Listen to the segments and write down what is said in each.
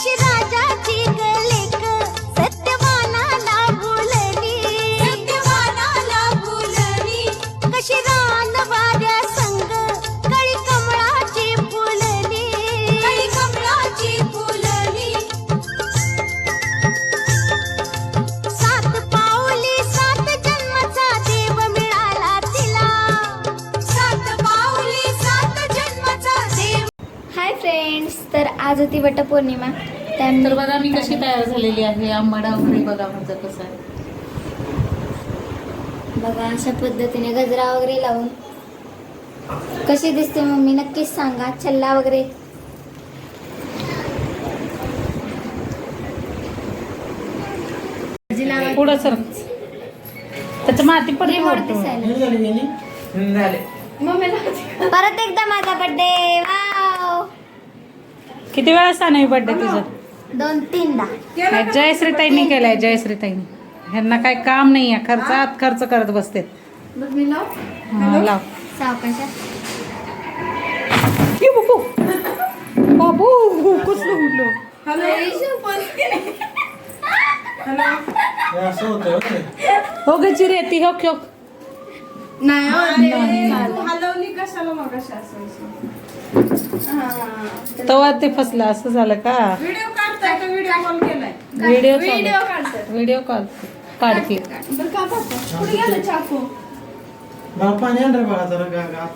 कशी राजाची आज होती वटपौर्णिमा तर बघा मी कशी तयार झालेली आहे. आंबाडा वगैरे बघा माझं कसं आहे. बघा अशा पद्धतीने गजरा वगैरे लावून. कशी दिसते मम्मी? नक्कीच सांगा. चल्ला वगैरे. भाजी लावायची. पुढं सर. त्याचं माती. परत एकदा माझा बर्थडे वाव किती वेळा सानवी बर्थडे तुझं? दोन तीनदा. नाही, जयश्रीताईंनी केलाय जयश्रीताईंनी. ह्यांना काय काम नाही आहे खर्चात खर्च करत बसते हा, लाव. सावकाशात ये बाबू बाबू कसलं उडलं? हे ग चिरे ती हो क्यो हलवली कशाला मग अशी असायची तेव्हा ते फसलं असं झालं का? व्हिडिओ काढताय का? व्हिडिओ कॉल केलाय. व्हिडिओ व्हिडिओ काढताय. व्हिडिओ कॉल काढते. बरं का कुठे गेलं चाकू? जरा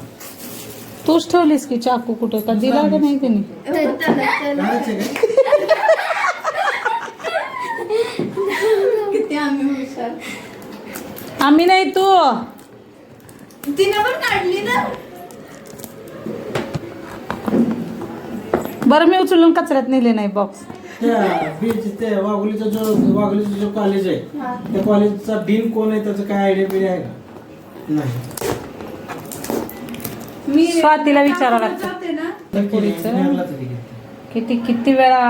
तूच ठेवलीस की चाकू कुठं? का दिला का नाही त्यांनी काढायचे काय किती आम्ही हुशार. आम्ही नाही तू. तिने पण काढली ना? बरं मी उचलून कचऱ्यात नेले नाही बॉक्स त्या वाघोलीचा जो वाघोलीचा जो कॉलेज आहे त्या कॉलेजचा डीन कोण आहे त्याचं काय आयडिया बिडिया आहे का? नाही. मी स्वातीला विचारावं लागतं. पुरीचं? किती किती वेळा?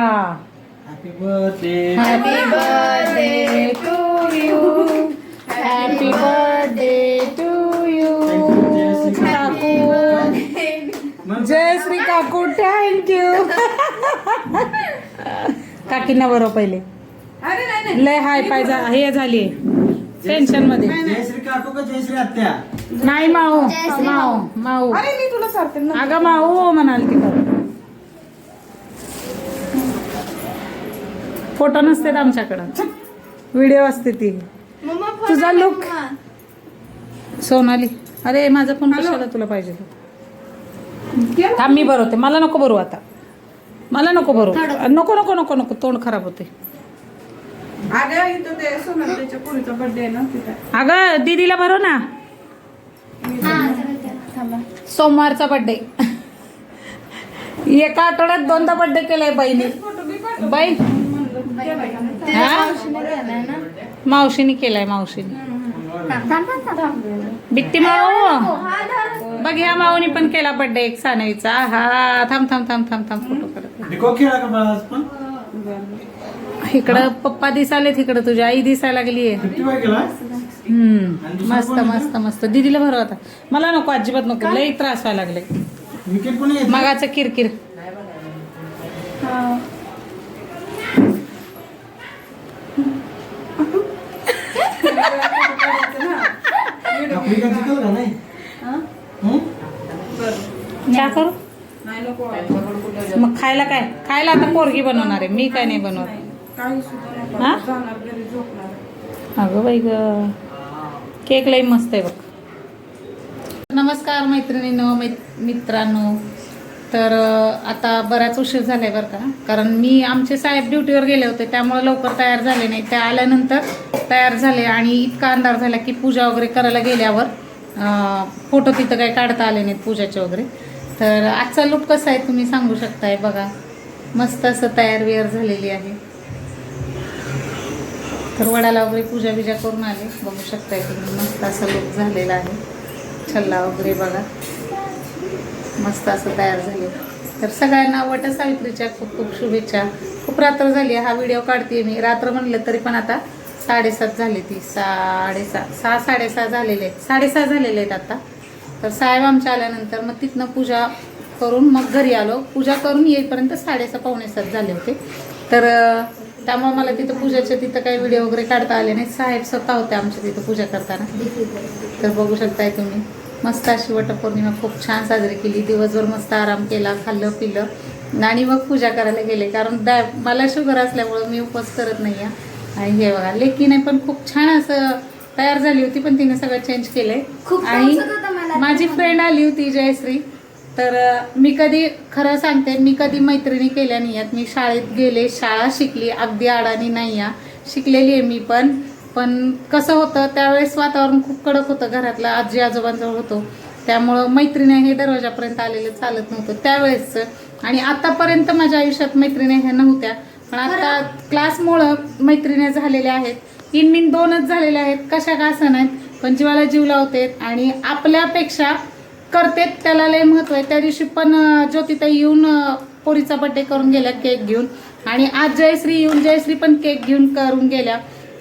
Happy birthday happy birthday to you happy birthday काकू थँक्यू काकींना बरोबर पहिले. अरे नाही नाही. लय हाय पाय हे झाली टेन्शनमध्ये. जयश्री काकू का जयश्री आत्या? नाही माऊ. माऊ माऊ. अरे मी तुला सारते ना अगं माऊ म्हणाल ती फोटो नसतात आमच्याकडं. व्हिडिओ असते ती. मम्मा तुझा look. सोनाली. अरे माझा फोन कशाला तुला पाहिजे? थांब मी भरवते मला नको भरू आता. मला नको भरू. नको नको नको नको. तोंड खराब होते अगं दीदीला भरव ना. सोमवारचा बर्थडे एका आठवड्यात दोनदा बर्थडे केलाय बहिणी. फोटो बी पाठव बाई? मावशीने केलाय मावशीने बिट्टी माऊ बघ ह्या माऊनी पण केला बर्थडे एक सानवीचा हा थांब थांब थांब थांब थांब फोटो करत डिको खेळा का बाळा आज पण? इकडं पप्पा दिसालेत इकडं तुझी आई दिसायला केला? हम्म. मस्त मस्त मस्त. दीदीला भरव आता मला नको अजिबात नको. लई त्रास व्हायला लागले. विकेट पण येत मगाचं किरकिर आफ्रिका जिंकल का नाही हं? क्या करू नाही नको बरोबर कुठं मग खायला काय? खायला आता पोरगी बनवणार आहे. मी काय नाही बनवत. अगं बाई ग. केक लई मस्त आहे बघ. नमस्कार मैत्रिणींनो मै मित्रांनो. तर आता बराच उशीर झालाय बरं का? कारण मी आमचे साहेब ड्युटीवर गेले होते त्यामुळे लवकर तयार झाले नाही. त्या आल्यानंतर तयार झाले आणि इतका अंधार झाला की पूजा वगैरे करायला गेल्यावर फोटो तिथं काही काढता आले नाहीत पूजाचे वगैरे. तर आजचा लुक कसा आहे तुम्ही सांगू शकताय बघा. मस्त असं तयार वेअर झालेली आहे. तर वडाला वगैरे पूजा बिजा करून आले. बघू शकताय तुम्ही मस्त असं लूक झालेला आहे. छल्ला वगैरे बघा. मस्त असं तयार झाले. तर सगळ्यांना वटसावित्रीच्या खूप खूप शुभेच्छा. खूप रात्र झाली हा व्हिडिओ काढते मी. रात्र म्हणलं तरी पण आता साडेसात झाली ती. साडेसात सहा साडेसहा झालेले आहेत. साडेसहा झालेले आहेत आता. तर साहेब आमच्या आल्यानंतर मग तिथनं पूजा करून मग घरी आलो. पूजा करून येईपर्यंत साडेसहा पावणे सात झाले होते. तर त्यामुळे मला तिथं पूजाचे तिथं काही व्हिडिओ वगैरे काढता आले नाही साहेब स्वतः होते आमच्या तिथं पूजा करताना. तर बघू शकताय तुम्ही. मस्त अशी वटपौर्णिमा खूप छान साजरी केली. दिवसभर मस्त आराम केला खाल्लं पिलं आणि मग पूजा करायला गेले. कारण डाय मला शुगर असल्यामुळं मी उपवास करत नाही आहे आणि हे बघा लेकीने पण खूप छान असं तयार झाली होती पण तिने सगळं चेंज केलंय. खूप आणि. माझी फ्रेंड आली होती जयश्री. तर मी कधी खरं सांगते मी कधी मैत्रिणी केल्या नाही आहेत. मी शाळेत गेले शाळा शिकली अगदी अडाणी नाही या शिकलेली आहे मी पण. पण कसं होतं त्यावेळेस वातावरण खूप कडक होतं. घरातलं आजी आजोबांजवळ होतो. त्यामुळं मैत्रिणी हे दरवाजापर्यंत आलेलं चालत नव्हतं. त्यावेळेसचं आणि आतापर्यंत माझ्या आयुष्यात मैत्रिणी ह्या नव्हत्या. पण आता क्लासमुळं मैत्रिणी झालेल्या आहेत. इनमिन दोनच झालेल्या आहेत. कशा का असं नाहीत? पण जीवाला जीव लावतेत आणि आपल्यापेक्षा करतेत त्याला लय महत्त्व आहे. त्या दिवशी पण अं, ज्योतिताई येऊन पोरीचा बड्डे करून गेल्या केक घेऊन. आणि आज जयश्री येऊन जयश्री पण केक घेऊन करून गेल्या.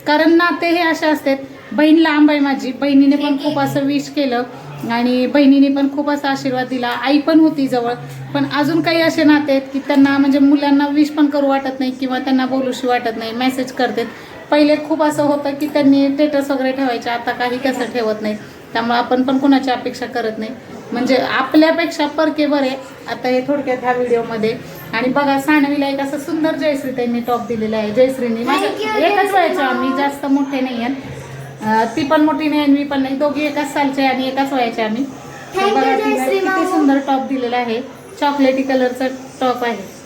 कारण नाते हे असे असतात बहीण लांब आहे माझी. बहिणीने पण खूप असं विश केलं आणि बहिणीने पण खूप असा आशीर्वाद दिला. आई पण होती जवळ. पण अजून काही असे नाते आहेत की त्यांना म्हणजे मुलांना विश पण करू वाटत नाही किंवा त्यांना बोलूशी वाटत नाही. मेसेज करतात. पहिले खूप असं होतं की त्यांनी स्टेटस वगैरे ठेवायचे आता काही कसं ठेवत नाही त्यामुळे आपण पण कोणाची अपेक्षा करत नाही. म्हणजे आपल्यापेक्षा परके बरे. आता हे थोडक्यात ह्या व्हिडिओमध्ये. आणि बघा सानवीला एक असं सुंदर जयश्री त्यांनी टॉप दिलेला आहे. जयश्रीनी एकच वयाच्या. आम्ही जास्त मोठे नाही आहेत ती पण मोठी नाही आणि मी पण नाही. दोघी एकाच सालचे आणि एकाच वयाचे आम्ही. बघा जयश्री किती. सुंदर टॉप दिलेला आहे. चॉकलेटी कलरचा टॉप आहे.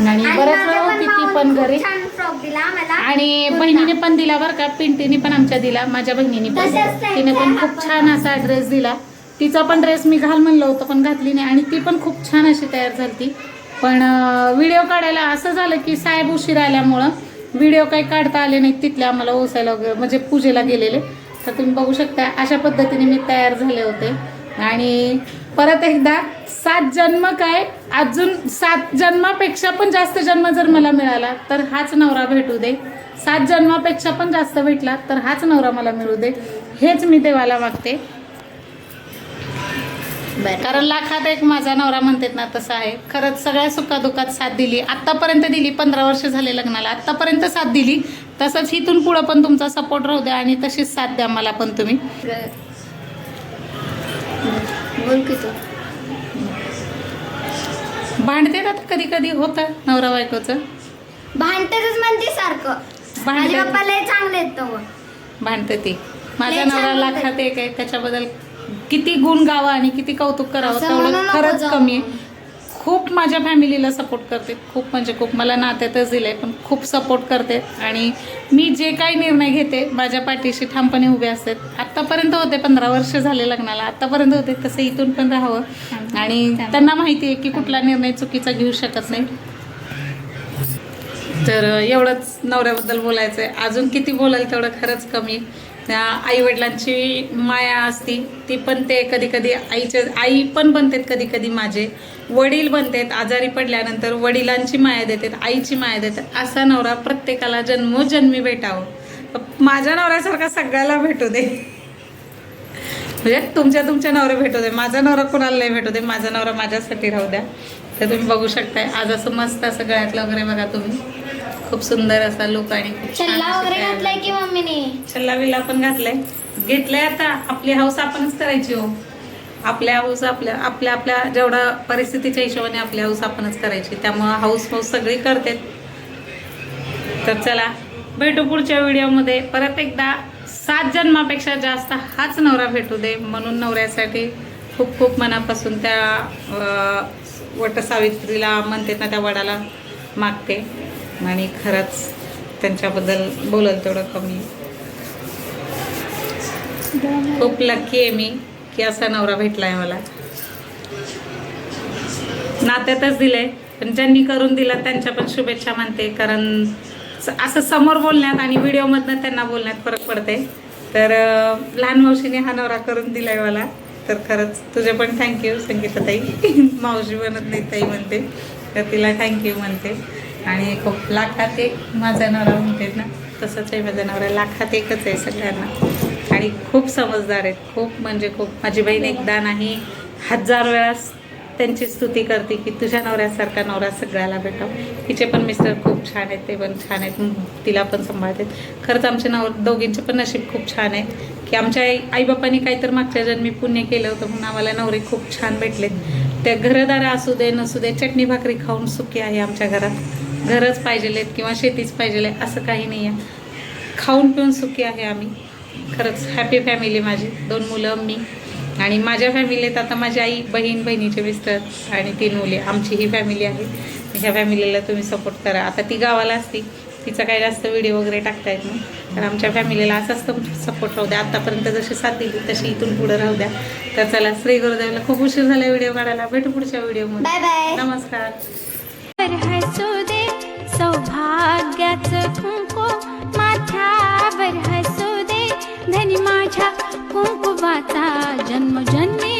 आणि बऱ्याच वेळा होती ती पण घरी. आणि बहिणीने पण दिला बरं का पिंटीने पण आमच्या दिला माझ्या बहिणीने पण तिने पण खूप छान असा ड्रेस दिला. तिचा पण ड्रेस मी घाल म्हणलं होतं पण घातली नाही. आणि ती पण खूप छान अशी तयार झाली पण व्हिडिओ काढायला असं झालं की साहेब उशीर आल्यामुळं व्हिडिओ काही काढता आले नाहीत तिथले आम्हाला ओसायला वगैरे म्हणजे पूजेला गेलेले. तर तुम्ही बघू शकता अशा पद्धतीने मी तयार झाले होते. आणि परत एकदा सात जन्म काय? अजून सात जन्मापेक्षा पण जास्त जन्म जर मला मिळाला तर हाच नवरा भेटू दे. सात जन्मापेक्षा पण जास्त भेटला तर हाच नवरा मला मिळू दे. हेच मी देवाला मागते. कारण लाखात एक माझा नवरा म्हणतात ना तसा आहे. खरंच सगळ्या सुखादुखात साथ दिली. आत्तापर्यंत दिली पंधरा वर्ष झाले लग्नाला. आत्तापर्यंत साथ दिली. तसंच इथून पुढं पण तुमचा सपोर्ट राहू द्या आणि तशीच साथ द्या मला पण तुम्ही. बोल की तू भांडते आता कधी कधी होतं नवरा बायकोचं? भांडतेच म्हणते सारखं. भांडते पप्पा लय चांगले आहेत तो भांडते ती. माझ्या लय छान नवरा बोलते. लाखात एक आहे त्याच्याबद्दल किती गुण गावा आणि किती कौतुक करावं असं म्हणू तेवढं नको खरंच जाऊ. कमी आहे. खूप माझ्या फॅमिलीला सपोर्ट करते. खूप म्हणजे खूप मला नात्यातच दिलंय पण खूप सपोर्ट करते. आणि मी जे काही निर्णय घेते माझ्या पाठीशी ठामपणे उभे असतात. आत्तापर्यंत होते पंधरा वर्ष झाले लग्नाला. आत्तापर्यंत होते तसं इथून पण राहावं. आणि त्यांना माहिती आहे की कुठला निर्णय चुकीचा घेऊ शकत नाही. तर एवढंच नवऱ्याबद्दल बोलायचं आहे अजून किती बोलाल तेवढं खरंच कमी. आईवडिलांची माया असती ती पण ते कधी कधी आईचे आई पण बनतात कधी कधी माझे. वडील बनतात आजारी पडल्यानंतर वडिलांची माया देतात आईची माया देतात. असा नवरा प्रत्येकाला जन्मोजन्मी भेटावं. माझ्या नवऱ्यासारखा सगळ्याला भेटू दे. म्हणजे तुमच्या तुमच्या नवरा भेटू दे. माझा नवरा कोणाला नाही भेटू दे. माझा नवरा माझ्यासाठी राहू द्या. तर तुम्ही बघू शकताय. आज असं मस्त असं गळ्यातलं वगैरे बघा तुम्ही. खूप सुंदर असा लुक आणि खूप छान अशी वगैरे तयार घातलाय. की मम्मीने? छल्ला बिल्ला पण घातलाय. घेतलंय आता. आपली हाऊस आपणच करायची हो. आपल्या हाऊस आपल्या आपल्या आपल्या जेवढा परिस्थितीच्या हिशोबाने आपली हाऊस आपणच करायची. त्यामुळं हाऊस हाऊस सगळी करते. तर चला भेटू पुढच्या व्हिडिओमध्ये परत एकदा सात जन्मापेक्षा जास्त हाच नवरा भेटू दे म्हणून नवऱ्यासाठी खूप खूप मनापासून त्या अं, वटसावित्रीला म्हणते ना त्या वडाला मागते. आणि खरंच त्यांच्याबद्दल बोलल तेवढं कमी. खूप लकी आहे मी की असा नवरा भेटला आहे मला. नात्यातच दिलंय पण ज्यांनी करून दिलं त्यांच्या पण शुभेच्छा मानते कारण असं समोर बोलण्यात आणि व्हिडिओमधनं त्यांना बोलण्यात फरक पडते तर लहान मावशीने हा नवरा करून दिलाय मला. तर खरंच तुझे पण थँक्यू संगीताताई. मावशी म्हणत नाही ताई म्हणते. तर तिला थँक्यू म्हणते. आणि खूप लाखात एक माझा नवरा म्हणते ना तसंच आहे माझा नवरा लाखात एकच आहे सगळ्यांना. आणि खूप समजदार आहेत. खूप म्हणजे खूप. माझी बहीण एकदा नाही हजार वेळा त्यांची स्तुती करते की तुझ्या नवऱ्यासारखा नवरा सगळ्याला भेटाव. तिचे पण मिस्टर खूप छान आहेत ते पण छान आहेत. तिला पण सांभाळतात. खरंच आमचे नवर दोघींचे पण नशीब खूप छान आहे. की आमच्या आई आईबापांनी काहीतर मागच्या जन्मी पुण्य केलं होतं म्हणून आम्हाला नवरे खूप छान भेटलेत. त्या घरदारा असू दे नसू दे चटणी भाकरी खाऊन सुखी आहे आमच्या घरात. घरच पाहिजेलेत किंवा शेतीच पाहिजे असं काही नाही आहे खाऊन पिऊन सुखी आहे आम्ही. खरंच हॅपी फॅमिली माझी. दोन मुलं मी. आणि माझ्या फॅमिलीत आता माझी आई बहीण बहिणीचे मिस्टर आणि तीन मुले. आमची ही फॅमिली आहे. ह्या फॅमिलीला तुम्ही सपोर्ट करा. आता ती गावाला असती. तिचा काही जास्त व्हिडिओ वगैरे टाकता येत नाही. तर आमच्या फॅमिलीला असाच सपोर्ट राहू द्या. आत्तापर्यंत जशी साथ दिली तशी इथून पुढे राहू द्या. तर चला श्री गुरुदेवला खूप उशीर झाला व्हिडिओ काढायला. भेटू पुढच्या व्हिडिओमध्ये नमस्कार. सौभाग्याचं कुंकू माथ्यावर हसू दे. धनी माझ्या कुंकुवाचा जन्म जन्मी